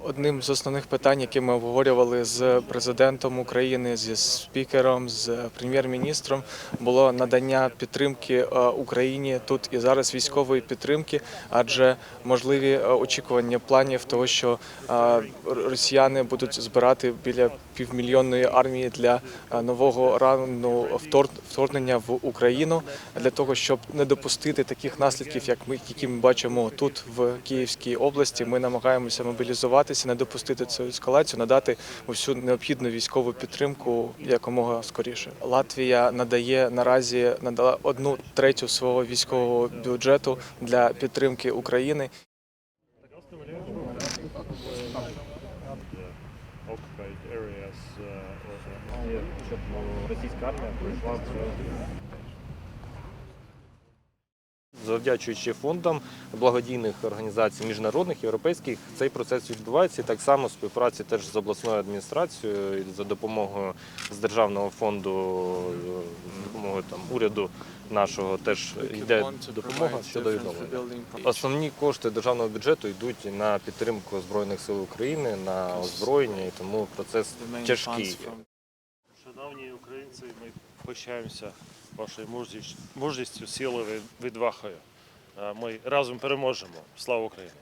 Одним з основних питань, які ми обговорювали з президентом України, зі спікером, з прем'єр-міністром, було надання підтримки е, Україні тут і зараз військової підтримки, адже можливі е, очікування планів того, що е, росіяни будуть збирати біля півмільйонної армії для нового рану вторгнення в Україну для того, щоб не допустити таких наслідків, як ми які ми бачимо тут в Київській області. Ми намагаємося мобілізуватися, не допустити цю ескалацію, надати всю необхідну військову підтримку якомога скоріше. Латвія надає наразі надала одну третю свого військового бюджету для підтримки України. російська армія пройшла в Завдячуючи фондам благодійних організацій міжнародних європейських, цей процес відбувається і так само в співпраці теж з обласною адміністрацією і за допомогою з державного фонду, е, допомогою там уряду нашого теж йде допомога щодо відновлення. Основні кошти державного бюджету йдуть на підтримку збройних сил України, на озброєння, і тому процес тяжкий. Шановні українці, ми пишаємося вашою мужністю, силою, відвагою. Е, Ми разом переможемо. Слава Україні!